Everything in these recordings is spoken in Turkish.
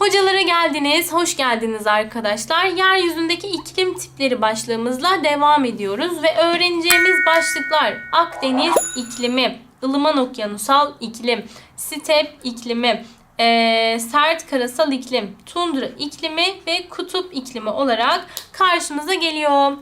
Hocalara geldiniz, hoş geldiniz arkadaşlar. Yeryüzündeki iklim tipleri başlığımızla devam ediyoruz ve öğreneceğimiz başlıklar Akdeniz iklimi, ılıman okyanusal iklim, step iklimi, eee, sert karasal iklim, tundra iklimi ve kutup iklimi olarak karşımıza geliyor.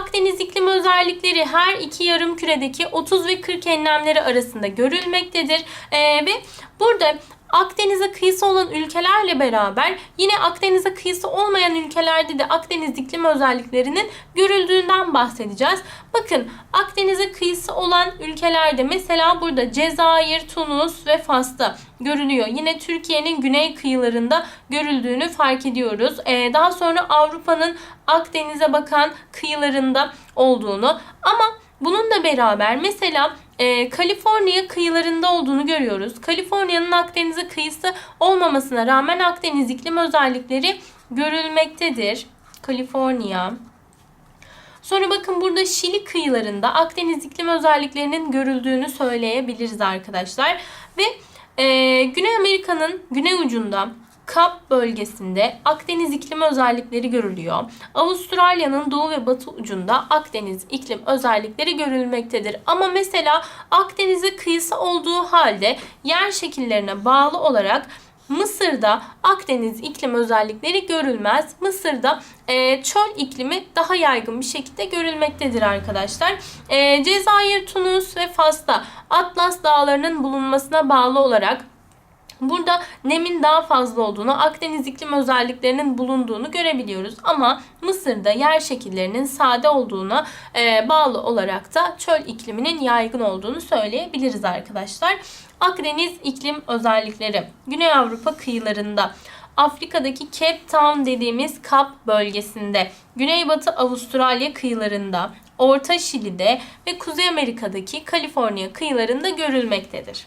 Akdeniz iklim özellikleri her iki yarım küredeki 30 ve 40 enlemleri arasında görülmektedir. Ee, ve burada Akdeniz'e kıyısı olan ülkelerle beraber yine Akdeniz'e kıyısı olmayan ülkelerde de Akdeniz iklim özelliklerinin görüldüğünden bahsedeceğiz. Bakın Akdeniz'e kıyısı olan ülkelerde mesela burada Cezayir, Tunus ve Fas'ta görülüyor. Yine Türkiye'nin güney kıyılarında görüldüğünü fark ediyoruz. Ee, daha sonra Avrupa'nın Akdeniz'e bakan kıyılarında olduğunu ama Bununla beraber mesela e, Kaliforniya kıyılarında olduğunu görüyoruz. Kaliforniya'nın Akdeniz'e kıyısı olmamasına rağmen Akdeniz iklim özellikleri görülmektedir. Kaliforniya. Sonra bakın burada Şili kıyılarında Akdeniz iklim özelliklerinin görüldüğünü söyleyebiliriz arkadaşlar. Ve e, Güney Amerika'nın güney ucunda Kap bölgesinde Akdeniz iklim özellikleri görülüyor. Avustralya'nın doğu ve batı ucunda Akdeniz iklim özellikleri görülmektedir. Ama mesela Akdeniz'e kıyısı olduğu halde yer şekillerine bağlı olarak Mısır'da Akdeniz iklim özellikleri görülmez. Mısır'da e, çöl iklimi daha yaygın bir şekilde görülmektedir arkadaşlar. E, Cezayir, Tunus ve Fas'ta Atlas dağlarının bulunmasına bağlı olarak Burada nemin daha fazla olduğunu, Akdeniz iklim özelliklerinin bulunduğunu görebiliyoruz. Ama Mısır'da yer şekillerinin sade olduğuna e, bağlı olarak da çöl ikliminin yaygın olduğunu söyleyebiliriz arkadaşlar. Akdeniz iklim özellikleri Güney Avrupa kıyılarında Afrika'daki Cape Town dediğimiz Kap bölgesinde, Güneybatı Avustralya kıyılarında, Orta Şili'de ve Kuzey Amerika'daki Kaliforniya kıyılarında görülmektedir.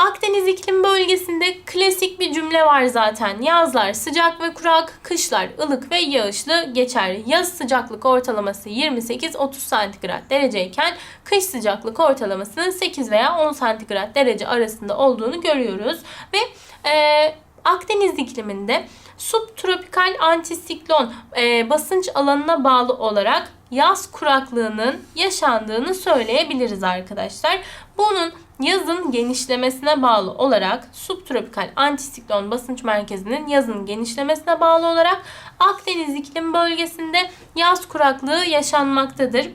Akdeniz iklim bölgesinde klasik bir cümle var zaten. Yazlar sıcak ve kurak, kışlar ılık ve yağışlı geçer. Yaz sıcaklık ortalaması 28-30 santigrat dereceyken kış sıcaklık ortalamasının 8 veya 10 santigrat derece arasında olduğunu görüyoruz. Ve e, Akdeniz ikliminde subtropikal antisiklon e, basınç alanına bağlı olarak yaz kuraklığının yaşandığını söyleyebiliriz arkadaşlar. Bunun yazın genişlemesine bağlı olarak subtropikal antisiklon basınç merkezinin yazın genişlemesine bağlı olarak Akdeniz iklim bölgesinde yaz kuraklığı yaşanmaktadır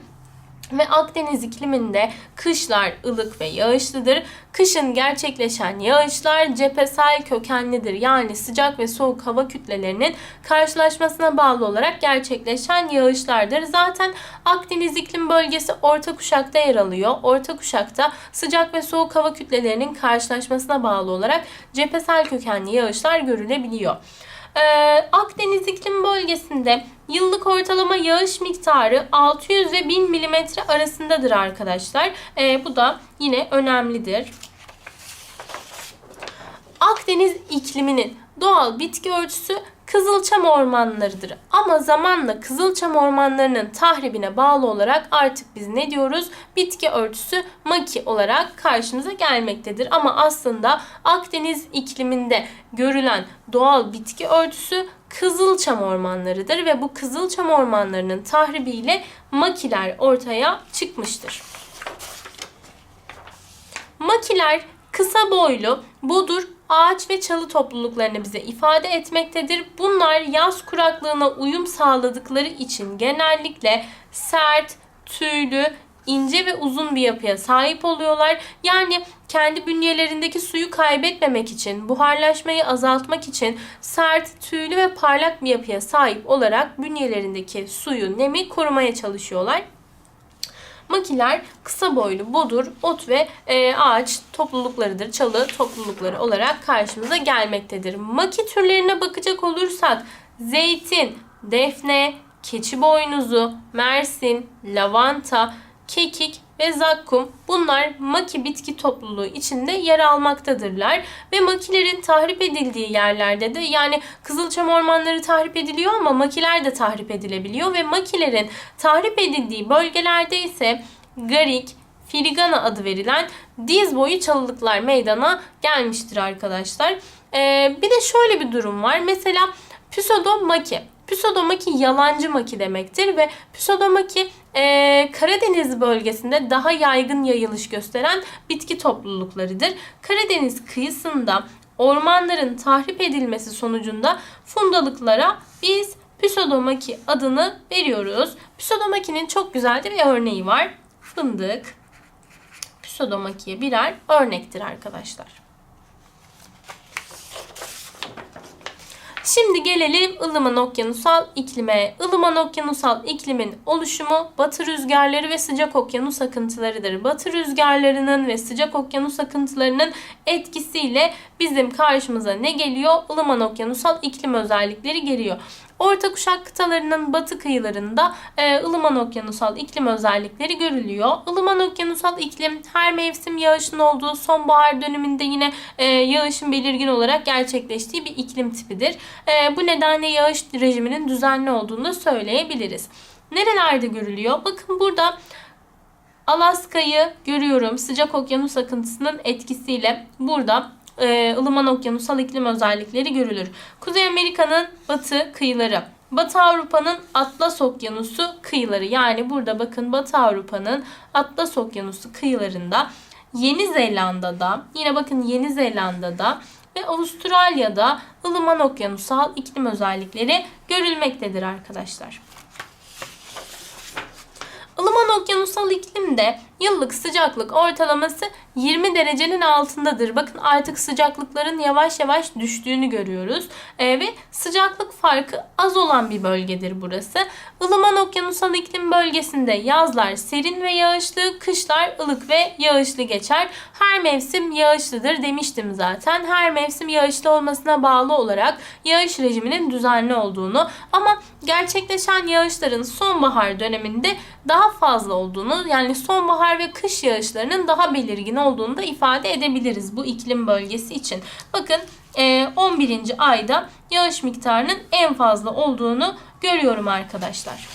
ve Akdeniz ikliminde kışlar ılık ve yağışlıdır. Kışın gerçekleşen yağışlar cephesel kökenlidir. Yani sıcak ve soğuk hava kütlelerinin karşılaşmasına bağlı olarak gerçekleşen yağışlardır. Zaten Akdeniz iklim bölgesi orta kuşakta yer alıyor. Orta kuşakta sıcak ve soğuk hava kütlelerinin karşılaşmasına bağlı olarak cephesel kökenli yağışlar görülebiliyor. Ee, Akdeniz iklim bölgesinde yıllık ortalama yağış miktarı 600 ve 1000 mm arasındadır arkadaşlar. Ee, bu da yine önemlidir. Akdeniz ikliminin doğal bitki örtüsü kızılçam ormanlarıdır. Ama zamanla kızılçam ormanlarının tahribine bağlı olarak artık biz ne diyoruz? Bitki örtüsü maki olarak karşımıza gelmektedir. Ama aslında Akdeniz ikliminde görülen doğal bitki örtüsü kızılçam ormanlarıdır ve bu kızılçam ormanlarının tahribiyle makiler ortaya çıkmıştır. Makiler kısa boylu, bodur, ağaç ve çalı topluluklarını bize ifade etmektedir. Bunlar yaz kuraklığına uyum sağladıkları için genellikle sert, tüylü, ince ve uzun bir yapıya sahip oluyorlar. Yani kendi bünyelerindeki suyu kaybetmemek için, buharlaşmayı azaltmak için sert, tüylü ve parlak bir yapıya sahip olarak bünyelerindeki suyu, nemi korumaya çalışıyorlar. Makiler kısa boylu bodur, ot ve e, ağaç topluluklarıdır. Çalı toplulukları olarak karşımıza gelmektedir. Maki türlerine bakacak olursak zeytin, defne, keçi boynuzu, mersin, lavanta, kekik ve zakkum bunlar maki bitki topluluğu içinde yer almaktadırlar. Ve makilerin tahrip edildiği yerlerde de yani Kızılçam ormanları tahrip ediliyor ama makiler de tahrip edilebiliyor. Ve makilerin tahrip edildiği bölgelerde ise garik, filigana adı verilen diz boyu çalılıklar meydana gelmiştir arkadaşlar. Ee, bir de şöyle bir durum var. Mesela pseudomaki. Pseudomaki yalancı maki demektir ve pseudomaki e, Karadeniz bölgesinde daha yaygın yayılış gösteren bitki topluluklarıdır. Karadeniz kıyısında ormanların tahrip edilmesi sonucunda fundalıklara biz Pseudomaki adını veriyoruz. Pseudomaki'nin çok güzel bir örneği var. Fındık, Pseudomaki'ye birer örnektir arkadaşlar. Şimdi gelelim ılıman okyanusal iklime. Ilıman okyanusal iklimin oluşumu batı rüzgarları ve sıcak okyanus akıntılarıdır. Batı rüzgarlarının ve sıcak okyanus akıntılarının etkisiyle bizim karşımıza ne geliyor? Ilıman okyanusal iklim özellikleri geliyor. Orta kuşak kıtalarının batı kıyılarında e, ılıman okyanusal iklim özellikleri görülüyor. Ilıman okyanusal iklim her mevsim yağışın olduğu sonbahar döneminde yine e, yağışın belirgin olarak gerçekleştiği bir iklim tipidir. E, bu nedenle yağış rejiminin düzenli olduğunu söyleyebiliriz. Nerelerde görülüyor? Bakın burada Alaska'yı görüyorum. Sıcak okyanus akıntısının etkisiyle burada e, ılıman okyanusal iklim özellikleri görülür. Kuzey Amerika'nın batı kıyıları, Batı Avrupa'nın Atlas Okyanusu kıyıları yani burada bakın Batı Avrupa'nın Atlas Okyanusu kıyılarında Yeni Zelanda'da yine bakın Yeni Zelanda'da ve Avustralya'da ılıman okyanusal iklim özellikleri görülmektedir arkadaşlar. Ilıman okyanusal iklimde yıllık sıcaklık ortalaması 20 derecenin altındadır. Bakın artık sıcaklıkların yavaş yavaş düştüğünü görüyoruz. E, ve sıcaklık farkı az olan bir bölgedir burası. Ilıman okyanusal iklim bölgesinde yazlar serin ve yağışlı, kışlar ılık ve yağışlı geçer. Her mevsim yağışlıdır demiştim zaten. Her mevsim yağışlı olmasına bağlı olarak yağış rejiminin düzenli olduğunu ama gerçekleşen yağışların sonbahar döneminde daha fazla olduğunu yani sonbahar ve kış yağışlarının daha belirgin olduğunu da ifade edebiliriz bu iklim bölgesi için. Bakın 11. ayda yağış miktarının en fazla olduğunu görüyorum arkadaşlar.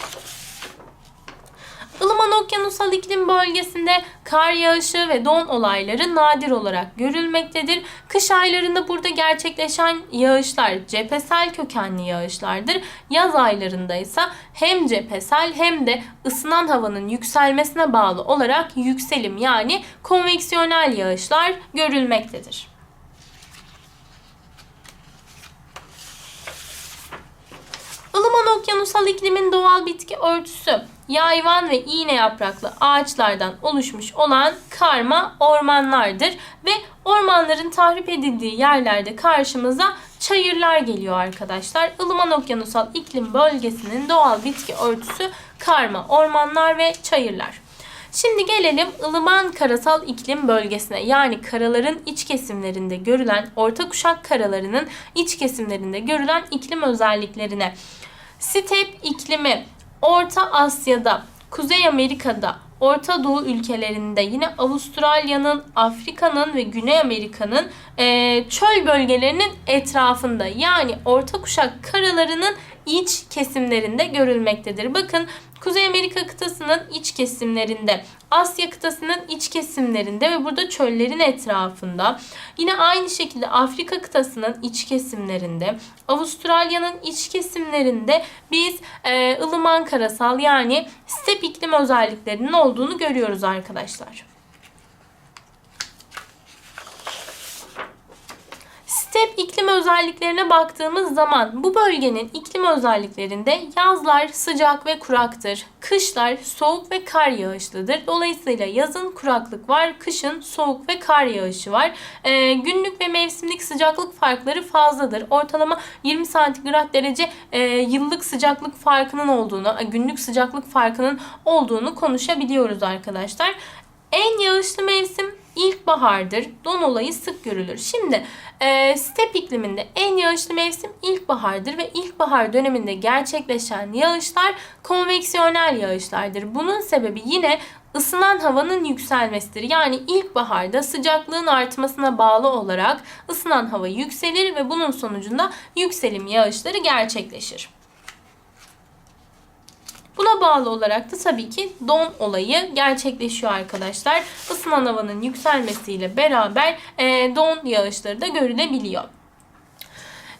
Ilıman okyanusal iklim bölgesinde kar yağışı ve don olayları nadir olarak görülmektedir. Kış aylarında burada gerçekleşen yağışlar cephesel kökenli yağışlardır. Yaz aylarında ise hem cephesel hem de ısınan havanın yükselmesine bağlı olarak yükselim yani konveksiyonel yağışlar görülmektedir. Ilıman okyanusal iklimin doğal bitki örtüsü yayvan ve iğne yapraklı ağaçlardan oluşmuş olan karma ormanlardır ve ormanların tahrip edildiği yerlerde karşımıza çayırlar geliyor arkadaşlar. Ilıman okyanusal iklim bölgesinin doğal bitki örtüsü karma ormanlar ve çayırlar. Şimdi gelelim ılıman karasal iklim bölgesine yani karaların iç kesimlerinde görülen orta kuşak karalarının iç kesimlerinde görülen iklim özelliklerine. Step iklimi Orta Asya'da, Kuzey Amerika'da, Orta Doğu ülkelerinde yine Avustralya'nın, Afrika'nın ve Güney Amerika'nın e, çöl bölgelerinin etrafında yani orta kuşak karalarının iç kesimlerinde görülmektedir. Bakın Kuzey Amerika kıtasının iç kesimlerinde, Asya kıtasının iç kesimlerinde ve burada çöllerin etrafında. Yine aynı şekilde Afrika kıtasının iç kesimlerinde, Avustralya'nın iç kesimlerinde biz e, ılıman karasal yani step iklim özelliklerinin olduğunu görüyoruz arkadaşlar. Step iklim özelliklerine baktığımız zaman bu bölgenin iklim özelliklerinde yazlar sıcak ve kuraktır. Kışlar soğuk ve kar yağışlıdır. Dolayısıyla yazın kuraklık var, kışın soğuk ve kar yağışı var. Ee, günlük ve mevsimlik sıcaklık farkları fazladır. Ortalama 20 santigrat derece e, yıllık sıcaklık farkının olduğunu, günlük sıcaklık farkının olduğunu konuşabiliyoruz arkadaşlar. En yağışlı mevsim ilkbahardır. Don olayı sık görülür. Şimdi e, step ikliminde en yağışlı mevsim ilkbahardır ve ilkbahar döneminde gerçekleşen yağışlar konveksiyonel yağışlardır. Bunun sebebi yine ısınan havanın yükselmesidir. Yani ilkbaharda sıcaklığın artmasına bağlı olarak ısınan hava yükselir ve bunun sonucunda yükselim yağışları gerçekleşir. Buna bağlı olarak da tabii ki don olayı gerçekleşiyor arkadaşlar. Isınan havanın yükselmesiyle beraber e, don yağışları da görülebiliyor.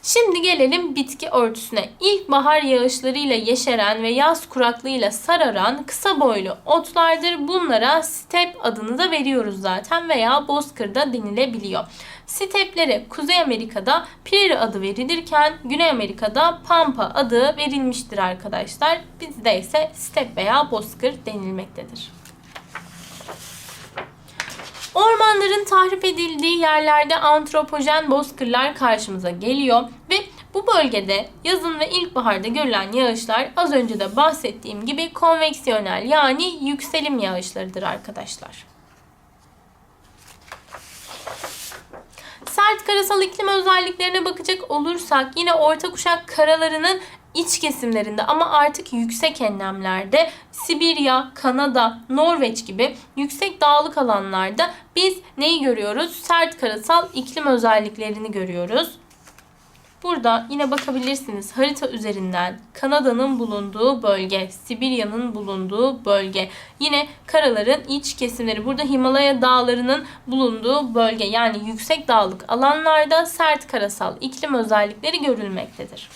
Şimdi gelelim bitki örtüsüne. İlkbahar yağışlarıyla yeşeren ve yaz kuraklığıyla sararan kısa boylu otlardır. Bunlara step adını da veriyoruz zaten veya bozkırda denilebiliyor. Steplere Kuzey Amerika'da prairie adı verilirken Güney Amerika'da pampa adı verilmiştir arkadaşlar. Bizde ise step veya bozkır denilmektedir. Ormanların tahrip edildiği yerlerde antropojen bozkırlar karşımıza geliyor ve bu bölgede yazın ve ilkbaharda görülen yağışlar az önce de bahsettiğim gibi konveksiyonel yani yükselim yağışlarıdır arkadaşlar. Sert karasal iklim özelliklerine bakacak olursak yine orta kuşak karalarının iç kesimlerinde ama artık yüksek enlemlerde Sibirya, Kanada, Norveç gibi yüksek dağlık alanlarda biz neyi görüyoruz? Sert karasal iklim özelliklerini görüyoruz. Burada yine bakabilirsiniz harita üzerinden Kanada'nın bulunduğu bölge, Sibirya'nın bulunduğu bölge. Yine karaların iç kesimleri. Burada Himalaya dağlarının bulunduğu bölge yani yüksek dağlık alanlarda sert karasal iklim özellikleri görülmektedir.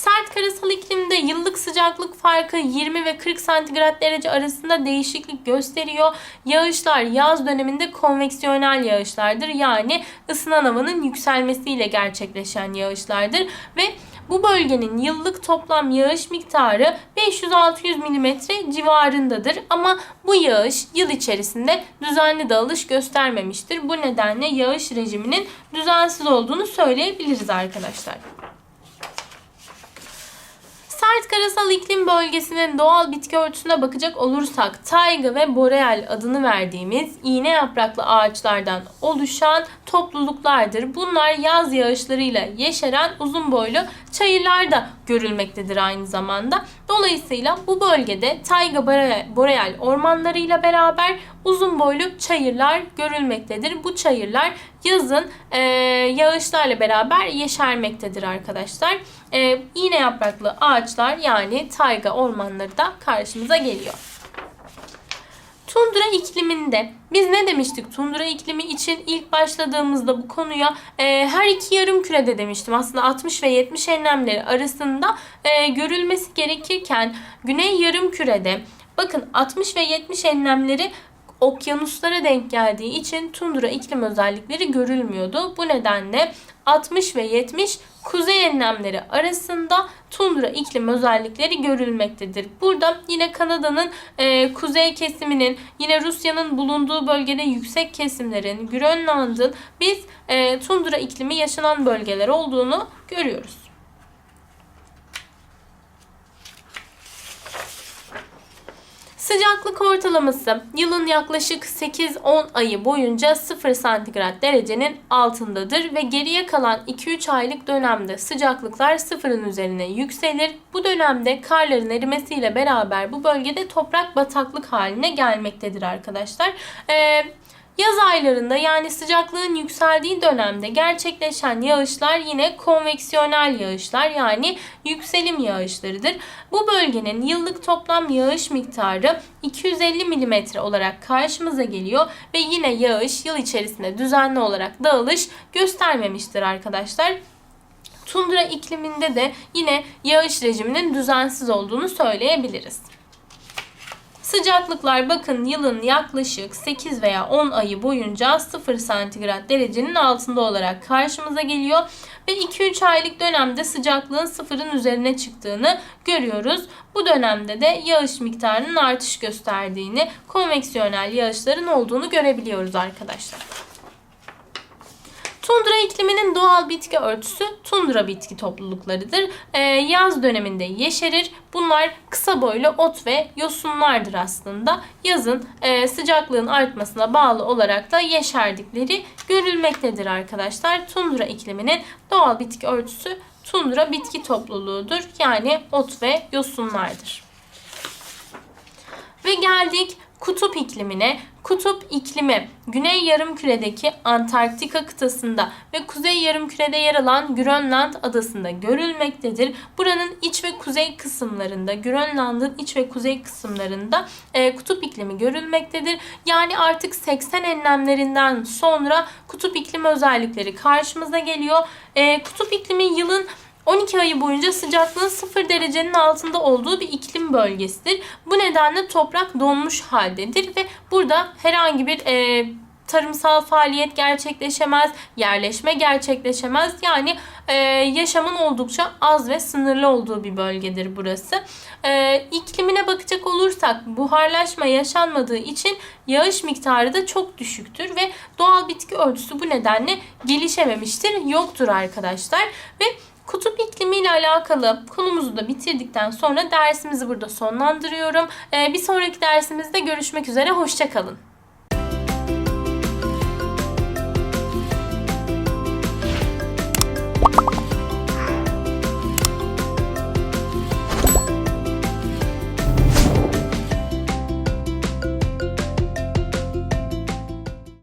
Sert karasal iklimde yıllık sıcaklık farkı 20 ve 40 santigrat derece arasında değişiklik gösteriyor. Yağışlar yaz döneminde konveksiyonel yağışlardır. Yani ısınan havanın yükselmesiyle gerçekleşen yağışlardır ve bu bölgenin yıllık toplam yağış miktarı 500-600 mm civarındadır. Ama bu yağış yıl içerisinde düzenli dağılış göstermemiştir. Bu nedenle yağış rejiminin düzensiz olduğunu söyleyebiliriz arkadaşlar. Sert karasal iklim bölgesinin doğal bitki örtüsüne bakacak olursak tayga ve boreal adını verdiğimiz iğne yapraklı ağaçlardan oluşan topluluklardır. Bunlar yaz yağışlarıyla yeşeren uzun boylu çayırlarda görülmektedir aynı zamanda. Dolayısıyla bu bölgede tayga boreal ormanlarıyla beraber uzun boylu çayırlar görülmektedir. Bu çayırlar yazın e, yağışlarla beraber yeşermektedir arkadaşlar. E, iğne yapraklı ağaçlar yani tayga ormanları da karşımıza geliyor. Tundra ikliminde biz ne demiştik tundra iklimi için ilk başladığımızda bu konuya e, her iki yarım kürede demiştim. Aslında 60 ve 70 enlemleri arasında e, görülmesi gerekirken güney yarım kürede bakın 60 ve 70 enlemleri okyanuslara denk geldiği için tundra iklim özellikleri görülmüyordu. Bu nedenle 60 ve 70 kuzey enlemleri arasında tundra iklim özellikleri görülmektedir. Burada yine Kanada'nın e, kuzey kesiminin, yine Rusya'nın bulunduğu bölgede yüksek kesimlerin, Grönland'ın biz e, tundra iklimi yaşanan bölgeler olduğunu görüyoruz. Sıcaklık ortalaması yılın yaklaşık 8-10 ayı boyunca 0 santigrat derecenin altındadır ve geriye kalan 2-3 aylık dönemde sıcaklıklar sıfırın üzerine yükselir. Bu dönemde karların erimesiyle beraber bu bölgede toprak bataklık haline gelmektedir arkadaşlar. Ee, Yaz aylarında yani sıcaklığın yükseldiği dönemde gerçekleşen yağışlar yine konveksiyonel yağışlar yani yükselim yağışlarıdır. Bu bölgenin yıllık toplam yağış miktarı 250 mm olarak karşımıza geliyor ve yine yağış yıl içerisinde düzenli olarak dağılış göstermemiştir arkadaşlar. Tundra ikliminde de yine yağış rejiminin düzensiz olduğunu söyleyebiliriz. Sıcaklıklar bakın yılın yaklaşık 8 veya 10 ayı boyunca 0 santigrat derecenin altında olarak karşımıza geliyor. Ve 2-3 aylık dönemde sıcaklığın sıfırın üzerine çıktığını görüyoruz. Bu dönemde de yağış miktarının artış gösterdiğini, konveksiyonel yağışların olduğunu görebiliyoruz arkadaşlar. Tundra ikliminin doğal bitki örtüsü tundra bitki topluluklarıdır. Ee, yaz döneminde yeşerir. Bunlar kısa boylu ot ve yosunlardır aslında. Yazın e, sıcaklığın artmasına bağlı olarak da yeşerdikleri görülmektedir arkadaşlar. Tundra ikliminin doğal bitki örtüsü tundra bitki topluluğudur. Yani ot ve yosunlardır. Ve geldik kutup iklimine. Kutup iklimi Güney Yarımküre'deki Antarktika kıtasında ve Kuzey Yarımküre'de yer alan Grönland adasında görülmektedir. Buranın iç ve kuzey kısımlarında, Grönland'ın iç ve kuzey kısımlarında e, kutup iklimi görülmektedir. Yani artık 80 enlemlerinden sonra kutup iklimi özellikleri karşımıza geliyor. E, kutup iklimi yılın 12 ayı boyunca sıcaklığın 0 derecenin altında olduğu bir iklim bölgesidir. Bu nedenle toprak donmuş haldedir ve burada herhangi bir e, tarımsal faaliyet gerçekleşemez, yerleşme gerçekleşemez. Yani e, yaşamın oldukça az ve sınırlı olduğu bir bölgedir burası. E, iklimine bakacak olursak buharlaşma yaşanmadığı için yağış miktarı da çok düşüktür ve doğal bitki örtüsü bu nedenle gelişememiştir, yoktur arkadaşlar. Ve Kutup iklimi ile alakalı konumuzu da bitirdikten sonra dersimizi burada sonlandırıyorum. Ee, bir sonraki dersimizde görüşmek üzere. Hoşçakalın.